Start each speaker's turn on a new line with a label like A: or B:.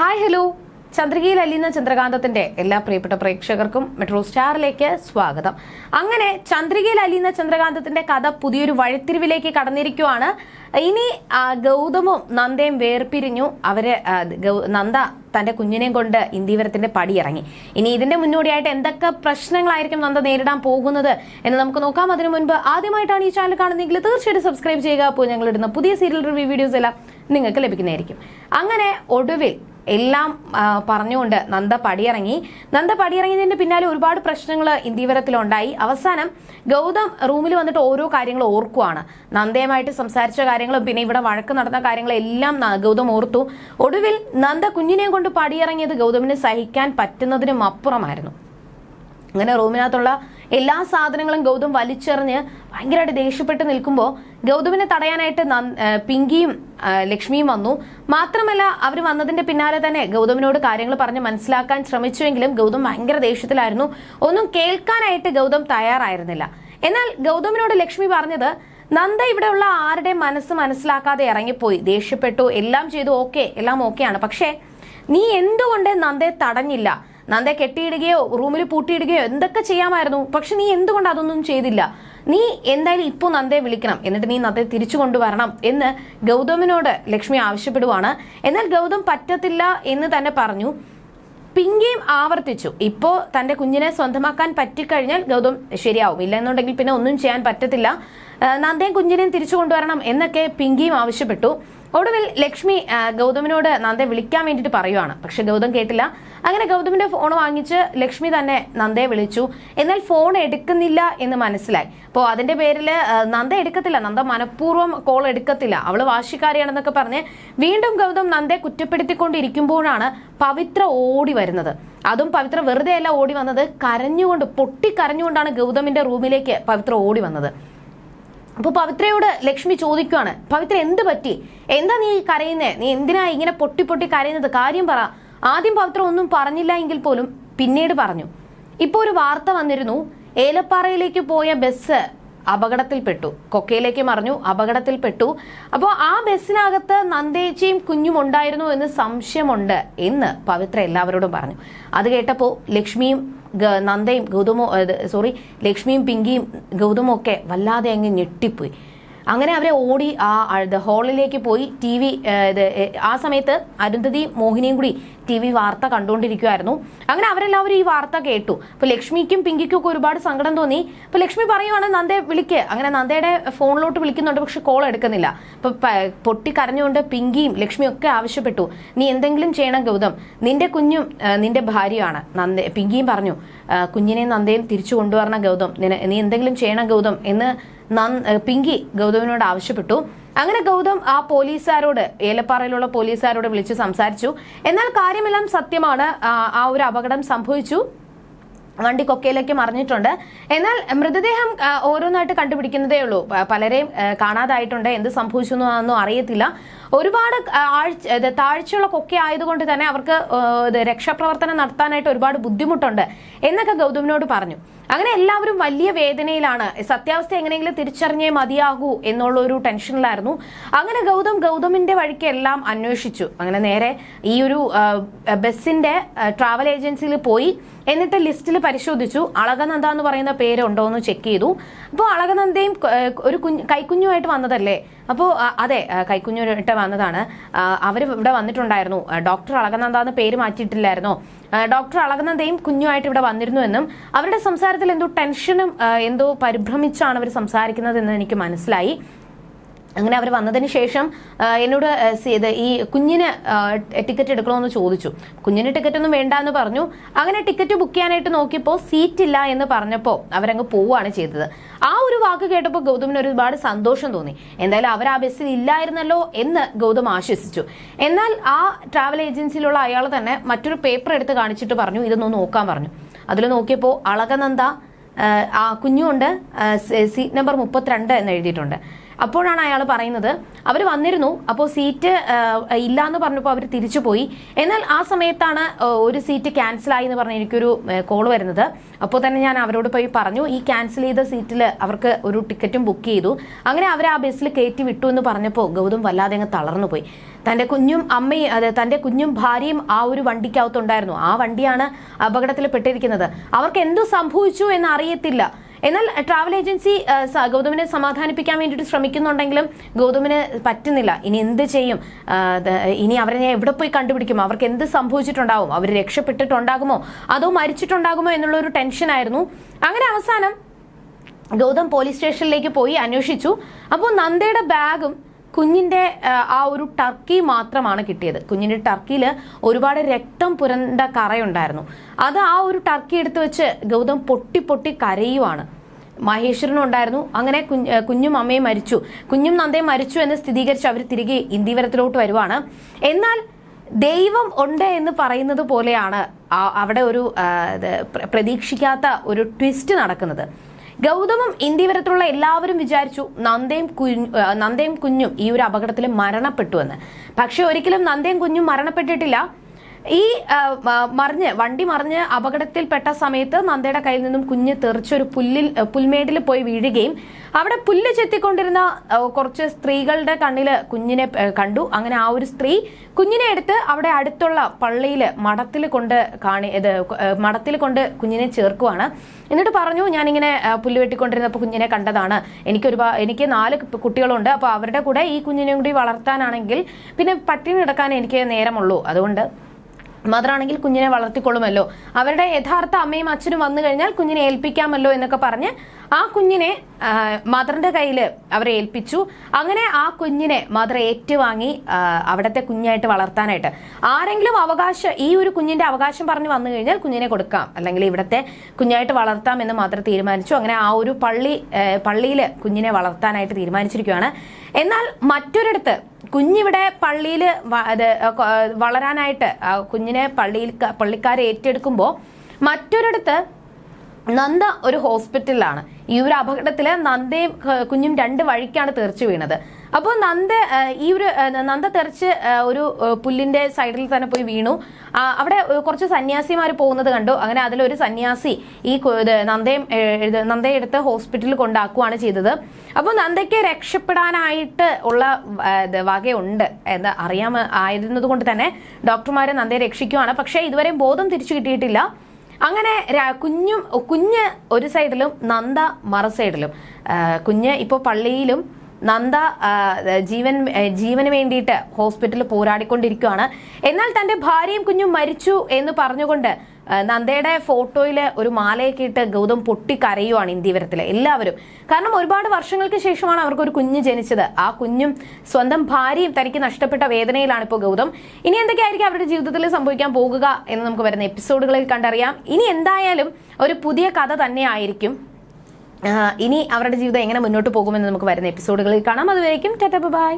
A: Hi hello. ചന്ദ്രികയിൽ അലിയുന്ന ചന്ദ്രകാന്തത്തിന്റെ എല്ലാ പ്രിയപ്പെട്ട പ്രേക്ഷകർക്കും മെട്രോ സ്റ്റാറിലേക്ക് സ്വാഗതം. അങ്ങനെ ചന്ദ്രികയിൽ അലിയുന്ന ചന്ദ്രകാന്തത്തിന്റെ കഥ പുതിയൊരു വഴിത്തിരിവിലേക്ക് കടന്നിരിക്കുവാണ്. ഇനി ഗൗതമും നന്ദയും വേർപിരിഞ്ഞു. അവർ നന്ദ തന്റെ കുഞ്ഞിനെയും കൊണ്ട് ഇന്ദീവരത്തിന്റെ പടിയിറങ്ങി ഇനി ഇതിന്റെ മുന്നോടിയായിട്ട് എന്തൊക്കെ പ്രശ്നങ്ങളായിരിക്കും നന്ദ നേരിടാൻ പോകുന്നത് എന്ന് നമുക്ക് നോക്കാം. അതിനു മുൻപ് ആദ്യമായിട്ടാണ് ഈ ചാനൽ കാണുന്നതെങ്കിൽ തീർച്ചയായിട്ടും സബ്സ്ക്രൈബ് ചെയ്യുക. അപ്പോൾ ഞങ്ങൾ ഇടുന്ന പുതിയ സീരിയൽ റിവ്യൂ വീഡിയോസ് എല്ലാം നിങ്ങൾക്ക് ലഭിക്കുന്നതായിരിക്കും. അങ്ങനെ ഒടുവിൽ എല്ലാം പറഞ്ഞുകൊണ്ട് നന്ദ പടിയിറങ്ങി. നന്ദ പടിയിറങ്ങിയതിന്റെ പിന്നാലെ ഒരുപാട് പ്രശ്നങ്ങൾ ഇന്ദീവരത്തിലുണ്ടായി അവസാനം ഗൗതം റൂമിൽ വന്നിട്ട് ഓരോ കാര്യങ്ങൾ ഓർക്കുവാണ്. നന്ദയുമായിട്ട് സംസാരിച്ച കാര്യങ്ങളും പിന്നെ ഇവിടെ വഴക്ക് നടന്ന കാര്യങ്ങളെല്ലാം ഗൗതം ഓർത്തു. ഒടുവിൽ നന്ദ കുഞ്ഞിനെയും കൊണ്ട് പടിയിറങ്ങിയത് ഗൗതമിന് സഹിക്കാൻ പറ്റുന്നതിനും അപ്പുറമായിരുന്നു. അങ്ങനെ റൂമിനകത്തുള്ള എല്ലാ സാധനങ്ങളും ഗൗതം വലിച്ചെറിഞ്ഞ് ഭയങ്കരമായിട്ട് ദേഷ്യപ്പെട്ട് നിൽക്കുമ്പോൾ ഗൗതമിനെ തടയാനായിട്ട് പിങ്കിയും ലക്ഷ്മിയും വന്നു. മാത്രമല്ല അവർ വന്നതിന്റെ പിന്നാലെ തന്നെ ഗൗതമിനോട് കാര്യങ്ങൾ പറഞ്ഞ് മനസ്സിലാക്കാൻ ശ്രമിച്ചുവെങ്കിലും ഗൗതം ഭയങ്കര ദേഷ്യത്തിലായിരുന്നു. ഒന്നും കേൾക്കാനായിട്ട് ഗൗതം തയ്യാറായിരുന്നില്ല. എന്നാൽ ഗൗതമിനോട് ലക്ഷ്മി പറഞ്ഞത് നന്ദ ഇവിടെയുള്ള ആരുടെ മനസ്സ് മനസ്സിലാക്കാതെ ഇറങ്ങിപ്പോയി. ദേഷ്യപ്പെട്ടു. എല്ലാം ചെയ്തു. ഓക്കെ. എല്ലാം ഓക്കെയാണ്. പക്ഷേ നീ എന്തുകൊണ്ട് നന്ദയെ തടഞ്ഞില്ല? നന്ദയെ കെട്ടിയിടുകയോ റൂമിൽ പൂട്ടിയിടുകയോ എന്തൊക്കെ ചെയ്യാമായിരുന്നു? പക്ഷെ നീ എന്തുകൊണ്ട് അതൊന്നും ചെയ്തില്ല? നീ എന്തായാലും ഇപ്പോൾ നന്ദയെ വിളിക്കണം. എന്നിട്ട് നീ നന്ദയെ തിരിച്ചു കൊണ്ടുവരണം എന്ന് ഗൗതമിനോട് ലക്ഷ്മി ആവശ്യപ്പെടുവാണ്. എന്നാൽ ഗൗതം പറ്റത്തില്ല എന്ന് തന്നെ പറഞ്ഞു. പിങ്കിയും ആവർത്തിച്ചു. ഇപ്പോൾ തന്റെ കുഞ്ഞിനെ സ്വന്തമാക്കാൻ പറ്റിക്കഴിഞ്ഞാൽ ഗൗതം ശരിയാവും. ഇല്ല എന്നുണ്ടെങ്കിൽ പിന്നെ ഒന്നും ചെയ്യാൻ പറ്റത്തില്ല. നന്ദയും കുഞ്ഞിനെയും തിരിച്ചു കൊണ്ടുവരണം എന്നൊക്കെ പിങ്കിയും ആവശ്യപ്പെട്ടു. ഒടുവിൽ ലക്ഷ്മി ഗൗതമിനോട് നന്ദയെ വിളിക്കാൻ വേണ്ടിയിട്ട് പറയുവാണ്. പക്ഷെ ഗൗതം കേട്ടില്ല. അങ്ങനെ ഗൗതമിന്റെ ഫോൺ വാങ്ങിച്ച് ലക്ഷ്മി തന്നെ നന്ദയെ വിളിച്ചു. എന്നാൽ ഫോൺ എടുക്കുന്നില്ല എന്ന് മനസ്സിലായി. അപ്പോൾ അതിന്റെ പേരിൽ നന്ദ എടുക്കത്തില്ല. നന്ദ മനഃപൂർവം കോൾ എടുക്കത്തില്ല. അവൾ വാശിക്കാരിയാണെന്നൊക്കെ പറഞ്ഞ് വീണ്ടും ഗൗതം നന്ദയെ കുറ്റപ്പെടുത്തിക്കൊണ്ടിരിക്കുമ്പോഴാണ് പവിത്ര ഓടി വരുന്നത്. അതും പവിത്ര വെറുതെ അല്ല ഓടി വന്നത്. കരഞ്ഞുകൊണ്ട് പൊട്ടിക്കരഞ്ഞുകൊണ്ടാണ് ഗൗതമിന്റെ റൂമിലേക്ക് പവിത്ര ഓടി വന്നത്. അപ്പൊ പവിത്രയോട് ലക്ഷ്മി ചോദിക്കുവാണ് പവിത്ര എന്ത് പറ്റി? എന്താ നീ കരയുന്നേ? നീ എന്തിനാ ഇങ്ങനെ പൊട്ടി പൊട്ടി കരയുന്നത്? കാര്യം പറ. ആദ്യം പവിത്ര ഒന്നും പറഞ്ഞില്ല എങ്കിൽ പോലും പിന്നീട് പറഞ്ഞു. ഇപ്പോൾ ഒരു വാർത്ത വന്നിരുന്നു ഏലപ്പാറയിലേക്ക് പോയ ബസ് അപകടത്തിൽപ്പെട്ടു. കൊക്കയിലേക്ക് മറിഞ്ഞു അപകടത്തിൽപ്പെട്ടു. അപ്പോൾ ആ ബസ്സിനകത്ത് നന്ദേച്ചയും കുഞ്ഞും ഉണ്ടായിരുന്നു എന്ന് സംശയമുണ്ട് എന്ന് പവിത്ര എല്ലാവരോടും പറഞ്ഞു. അത് കേട്ടപ്പോൾ ലക്ഷ്മിയും നന്ദയും ഗൗതമോ സോറി ലക്ഷ്മിയും പിങ്കിയും ഗൗതമും ഒക്കെ വല്ലാതെ അങ്ങ് ഞെട്ടിപ്പോയി. അങ്ങനെ അവരെ ഓടി ആ ഹാളിലേക്ക് പോയി ടി വി ആ സമയത്ത് അരുന്ധതി മോഹിനിയും കൂടി ടി വി വാർത്ത കണ്ടുകൊണ്ടിരിക്കുമായിരുന്നു അങ്ങനെ അവരെല്ലാവരും ഈ വാർത്ത കേട്ടു. അപ്പൊ ലക്ഷ്മിക്കും പിങ്കിക്കും ഒക്കെ ഒരുപാട് സങ്കടം തോന്നി. അപ്പൊ ലക്ഷ്മി പറയുവാണ് നന്ദയെ വിളിക്ക്. അങ്ങനെ നന്ദയുടെ ഫോണിലോട്ട് വിളിക്കുന്നുണ്ട് പക്ഷെ കോൾ എടുക്കുന്നില്ല. അപ്പൊ പൊട്ടി കരഞ്ഞുകൊണ്ട് പിങ്കിയും ലക്ഷ്മിയും ഒക്കെ ആവശ്യപ്പെട്ടു. നീ എന്തെങ്കിലും ചെയ്യണം ഗൗതം. നിന്റെ കുഞ്ഞും നിന്റെ ഭാര്യയാണ് നന്ദ പിങ്കിയും പറഞ്ഞു കുഞ്ഞിനെയും നന്ദയും തിരിച്ചു കൊണ്ടുവരണം ഗൗതം. നീ എന്തെങ്കിലും ചെയ്യണം ഗൗതം എന്ന് പിങ്കി ഗൗതമിനോട് ആവശ്യപ്പെട്ടു. അങ്ങനെ ഗൗതം ആ പോലീസുകാരോട് ഏലപ്പാറയിലുള്ള പോലീസുകാരോട് വിളിച്ച് സംസാരിച്ചു. എന്നാൽ കാര്യമെല്ലാം സത്യമാണ്. ആ ഒരു അപകടം സംഭവിച്ചു. വണ്ടി കൊക്കയിലേക്ക് മറിഞ്ഞിട്ടുണ്ട് എന്നാൽ മൃതദേഹം ഓരോന്നായിട്ട് കണ്ടുപിടിക്കുന്നതേ ഉള്ളൂ. പലരെയും കാണാതായിട്ടുണ്ട്. എന്ത് സംഭവിച്ചു എന്നൊന്നും അറിയത്തില്ല. ഒരുപാട് ആഴ്ച താഴ്ചയുള്ള കൊക്ക ആയതുകൊണ്ട് തന്നെ അവർക്ക് രക്ഷാപ്രവർത്തനം നടത്താനായിട്ട് ഒരുപാട് ബുദ്ധിമുട്ടുണ്ട് എന്നൊക്കെ ഗൗതമിനോട് പറഞ്ഞു. അങ്ങനെ എല്ലാവരും വലിയ വേദനയിലാണ്. സത്യാവസ്ഥ എങ്ങനെയെങ്കിലും തിരിച്ചറിഞ്ഞേ മതിയാകൂ എന്നുള്ള ഒരു ടെൻഷനിലായിരുന്നു. അങ്ങനെ ഗൗതം ഗൗതമിന്റെ വഴിക്ക് എല്ലാം അന്വേഷിച്ചു. അങ്ങനെ നേരെ ഈ ഒരു ബസ്സിന്റെ ട്രാവൽ ഏജൻസിയിൽ പോയി. എന്നിട്ട് ലിസ്റ്റിൽ പരിശോധിച്ചു. അളകനന്ദ എന്ന് പറയുന്ന പേരുണ്ടോ എന്ന് ചെക്ക് ചെയ്തു. അപ്പോൾ അളകനന്ദയും ഒരു കുഞ്ഞ് കൈക്കുഞ്ഞുമായിട്ട് വന്നതല്ലേ? അപ്പോൾ അതെ കൈക്കുഞ്ഞുമായിട്ട് വന്നതാണ്. അവർ ഇവിടെ വന്നിട്ടുണ്ടായിരുന്നു. ഡോക്ടർ അളകനന്ദ എന്ന് പേര് മാറ്റിയിട്ടില്ലായിരുന്നോ. ഡോക്ടർ അളകനന്ദയും കുഞ്ഞുമായിട്ട് ഇവിടെ വന്നിരുന്നു എന്നും അവരുടെ സംസാരത്തിൽ എന്തോ ടെൻഷനും എന്തോ പരിഭ്രമിച്ചാണ് അവർ സംസാരിക്കുന്നത് എന്ന് എനിക്ക് മനസ്സിലായി. അങ്ങനെ അവർ വന്നതിന് ശേഷം എന്നോട് ഇത് ഈ കുഞ്ഞിന് ടിക്കറ്റ് എടുക്കണമെന്ന് ചോദിച്ചു. കുഞ്ഞിന് ടിക്കറ്റ് ഒന്നും വേണ്ട എന്ന് പറഞ്ഞു. അങ്ങനെ ടിക്കറ്റ് ബുക്ക് ചെയ്യാനായിട്ട് നോക്കിയപ്പോൾ സീറ്റ് ഇല്ല എന്ന് പറഞ്ഞപ്പോൾ അവരങ്ങ് പോവുകയാണ് ചെയ്തത്. ആ ഒരു വാക്ക് കേട്ടപ്പോൾ ഗൗതമിന് ഒരുപാട് സന്തോഷം തോന്നി. എന്തായാലും അവർ ആ ബസ്സിൽ ഇല്ലായിരുന്നല്ലോ എന്ന് ഗൗതം ആശ്വസിച്ചു. എന്നാൽ ആ ട്രാവൽ ഏജൻസിയിലുള്ള അയാൾ തന്നെ മറ്റൊരു പേപ്പർ എടുത്ത് കാണിച്ചിട്ട് പറഞ്ഞു ഇതൊന്ന് നോക്കാൻ പറഞ്ഞു. അതിൽ നോക്കിയപ്പോൾ അളകനന്ദ ആ, കുഞ്ഞുണ്ട് സീറ്റ് നമ്പർ മുപ്പത്തിരണ്ട് എന്ന് എഴുതിയിട്ടുണ്ട്. അപ്പോഴാണ് അയാൾ പറയുന്നത് അവർ വന്നിരുന്നു അപ്പോൾ സീറ്റ് ഇല്ല എന്ന് പറഞ്ഞപ്പോൾ അവർ തിരിച്ചു പോയി. എന്നാൽ ആ സമയത്താണ് ഒരു സീറ്റ് ക്യാൻസൽ ആയി എന്ന് പറഞ്ഞ് എനിക്കൊരു കോൾ വരുന്നത്. അപ്പോൾ തന്നെ ഞാൻ അവരോട് പോയി പറഞ്ഞു ഈ ക്യാൻസൽ ചെയ്ത സീറ്റിൽ അവർക്ക് ഒരു ടിക്കറ്റും ബുക്ക് ചെയ്തു. അങ്ങനെ അവർ ആ ബസ്സിൽ കയറ്റി വിട്ടു എന്ന് പറഞ്ഞപ്പോൾ ഗൗതം വല്ലാതെ അങ്ങ് തളർന്നു പോയി. തന്റെ കുഞ്ഞും അമ്മയും അതെ തന്റെ കുഞ്ഞും ഭാര്യയും ആ ഒരു വണ്ടിക്കകത്തുണ്ടായിരുന്നു. ആ വണ്ടിയാണ് അപകടത്തിൽ പെട്ടിരിക്കുന്നത് അവർക്ക് എന്തു സംഭവിച്ചു എന്ന് അറിയത്തില്ല. എന്നാൽ ട്രാവൽ ഏജൻസി ഗൗതമിനെ സമാധാനിപ്പിക്കാൻ വേണ്ടിയിട്ട് ശ്രമിക്കുന്നുണ്ടെങ്കിലും ഗൗതമിന് പറ്റുന്നില്ല. ഇനി എന്ത് ചെയ്യും? ഇനി അവരെ ഞാൻ എവിടെ പോയി കണ്ടുപിടിക്കും? അവർക്ക് എന്ത് സംഭവിച്ചിട്ടുണ്ടാവും? അവർ രക്ഷപ്പെട്ടിട്ടുണ്ടാകുമോ? അതോ മരിച്ചിട്ടുണ്ടാകുമോ എന്നുള്ള ഒരു ടെൻഷൻ ആയിരുന്നു അങ്ങനെ അവസാനം ഗൗതം പോലീസ് സ്റ്റേഷനിലേക്ക് പോയി അന്വേഷിച്ചു. അപ്പോൾ നന്ദയുടെ ബാഗും കുഞ്ഞിന്റെ ആ ഒരു ടർക്കി മാത്രമാണ് കിട്ടിയത്. കുഞ്ഞിന്റെ ടർക്കിയിൽ ഒരുപാട് രക്തം പുരണ്ട കറയുണ്ടായിരുന്നു. അത് ആ ഒരു ടർക്കി എടുത്തു വെച്ച് ഗൗതം പൊട്ടി പൊട്ടി കരയുവാണ്. മഹേശ്വരനും ഉണ്ടായിരുന്നു അങ്ങനെ കുഞ്ഞ് അമ്മയും മരിച്ചു. കുഞ്ഞും നന്ദയും മരിച്ചു എന്ന് സ്ഥിരീകരിച്ച് അവർ തിരികെ ഇന്ത്യവരത്തിലോട്ട് വരുവാണ്. എന്നാൽ ദൈവം ഉണ്ട് എന്ന് പറയുന്നത് പോലെയാണ് അവിടെ ഒരു പ്രതീക്ഷിക്കാത്ത ഒരു ട്വിസ്റ്റ് നടക്കുന്നത്. ഗൗതമം ഇന്ത്യവരത്തിലുള്ള എല്ലാവരും വിചാരിച്ചു നന്ദയും കുഞ്ഞു നന്ദയും കുഞ്ഞും ഈ ഒരു അപകടത്തിൽ മരണപ്പെട്ടു എന്ന്. പക്ഷെ ഒരിക്കലും നന്ദയും കുഞ്ഞും മരണപ്പെട്ടിട്ടില്ല. ഈ മറിഞ്ഞ് വണ്ടി മറിഞ്ഞ് അപകടത്തിൽപ്പെട്ട സമയത്ത് നന്ദയുടെ കയ്യിൽ നിന്നും കുഞ്ഞ് തെറിച്ചൊരു പുല്ലിൽ പുൽമേടിൽ പോയി വീഴുകയും അവിടെ പുല്ല് ചെത്തിക്കൊണ്ടിരുന്ന കുറച്ച് സ്ത്രീകളുടെ കണ്ണിൽ കുഞ്ഞിനെ കണ്ടു. അങ്ങനെ ആ ഒരു സ്ത്രീ കുഞ്ഞിനെ എടുത്ത് അവിടെ അടുത്തുള്ള പള്ളിയിൽ മഠത്തിൽ കൊണ്ട് കാണി മഠത്തിൽ കൊണ്ട് കുഞ്ഞിനെ ചേർക്കുവാണ്. എന്നിട്ട് പറഞ്ഞു ഞാനിങ്ങനെ പുല്ല് വെട്ടിക്കൊണ്ടിരുന്നപ്പോൾ കുഞ്ഞിനെ കണ്ടതാണ്. എനിക്കൊരു എനിക്ക് നാല് കുട്ടികളുണ്ട്. അപ്പോൾ അവരുടെ കൂടെ ഈ കുഞ്ഞിനെയും കൂടി വളർത്താനാണെങ്കിൽ പിന്നെ പട്ടിണി കിടക്കാൻ എനിക്ക് നേരമുള്ളൂ. അതുകൊണ്ട് മദർ ആണെങ്കിൽ കുഞ്ഞിനെ വളർത്തിക്കൊള്ളുമല്ലോ. അവരുടെ യഥാർത്ഥ അമ്മയും അച്ഛനും വന്നു കഴിഞ്ഞാൽ കുഞ്ഞിനെ ഏൽപ്പിക്കാമല്ലോ എന്നൊക്കെ പറഞ്ഞ് ആ കുഞ്ഞിനെ മദറിന്റെ കയ്യിൽ അവരെ ഏൽപ്പിച്ചു. അങ്ങനെ ആ കുഞ്ഞിനെ മദർ ഏറ്റുവാങ്ങി അവിടത്തെ കുഞ്ഞായിട്ട് വളർത്താനായിട്ട്. ആരെങ്കിലും അവകാശം ഈ ഒരു കുഞ്ഞിന്റെ അവകാശം പറഞ്ഞു വന്നു കഴിഞ്ഞാൽ കുഞ്ഞിനെ കൊടുക്കാം. അല്ലെങ്കിൽ ഇവിടുത്തെ കുഞ്ഞായിട്ട് വളർത്താം എന്ന് മാത്രം തീരുമാനിച്ചു. അങ്ങനെ ആ ഒരു പള്ളി പള്ളിയിൽ കുഞ്ഞിനെ വളർത്താനായിട്ട് തീരുമാനിച്ചിരിക്കുകയാണ്. എന്നാൽ മറ്റൊരിടത്ത് കുഞ്ഞിവിടെ പള്ളിയിൽ വളരാനായിട്ട് കുഞ്ഞിനെ പള്ളിയിൽ പള്ളിക്കാരെ ഏറ്റെടുക്കുമ്പോൾ മറ്റൊരിടത്ത് നന്ദ ഒരു ഹോസ്പിറ്റലിലാണ്. ഈ ഒരു അപകടത്തിൽ നന്ദയും കുഞ്ഞും രണ്ട് വഴിക്കാണ് തീർച്ചു വീണത്. അപ്പോൾ നന്ദ ഈ ഒരു നന്ദ തെറിച്ച് ഒരു പുല്ലിന്റെ സൈഡിൽ തന്നെ പോയി വീണു. അവിടെ കുറച്ച് സന്യാസിമാർ പോകുന്നത് കണ്ടു. അങ്ങനെ അതിലൊരു സന്യാസി ഈ നന്ദയും നന്ദയെ എടുത്ത് ഹോസ്പിറ്റലിൽ കൊണ്ടാക്കുകയാണ് ചെയ്തത്. അപ്പോൾ നന്ദയ്ക്ക് രക്ഷപ്പെടാനായിട്ട് ഉള്ള വകയുണ്ട് എന്ന് അറിയാമ ആയിരുന്നത് കൊണ്ട് തന്നെ ഡോക്ടർമാരെ നന്ദയെ രക്ഷിക്കുവാണ്. പക്ഷേ ഇതുവരെയും ബോധം തിരിച്ചു കിട്ടിയിട്ടില്ല. അങ്ങനെ കുഞ്ഞും കുഞ്ഞ് ഒരു സൈഡിലും നന്ദ മറ സൈഡിലും. കുഞ്ഞ് ഇപ്പോൾ പള്ളിയിലും നന്ദ ജീവൻ ജീവന് വേണ്ടിയിട്ട് ഹോസ്പിറ്റലിൽ പോരാടിക്കൊണ്ടിരിക്കുകയാണ് എന്നാൽ തന്റെ ഭാര്യയും കുഞ്ഞും മരിച്ചു എന്ന് പറഞ്ഞുകൊണ്ട് നന്ദയുടെ ഫോട്ടോയിൽ ഒരു മാലയൊക്കെ ഇട്ട് ഗൗതം പൊട്ടിക്കരയുവാണ് ഇന്ത്യവരത്തിലെ എല്ലാവരും. കാരണം ഒരുപാട് വർഷങ്ങൾക്ക് ശേഷമാണ് അവർക്ക് ഒരു കുഞ്ഞ് ജനിച്ചത്. ആ കുഞ്ഞും സ്വന്തം ഭാര്യയും തനിക്ക് നഷ്ടപ്പെട്ട വേദനയിലാണ് ഇപ്പോൾ ഗൗതം. ഇനി എന്തൊക്കെയായിരിക്കും അവരുടെ ജീവിതത്തിൽ സംഭവിക്കാൻ പോകുക എന്ന് നമുക്ക് വരുന്ന എപ്പിസോഡുകളിൽ കണ്ടറിയാം. ഇനി എന്തായാലും ഒരു പുതിയ കഥ തന്നെയായിരിക്കും ആ, ഇനി അവരുടെ ജീവിതം എങ്ങനെ മുന്നോട്ട് പോകുമെന്ന് നമുക്ക് വരുന്ന എപ്പിസോഡുകളിൽ കാണാം. അതുവരേക്കും ടാറ്റ ബൈ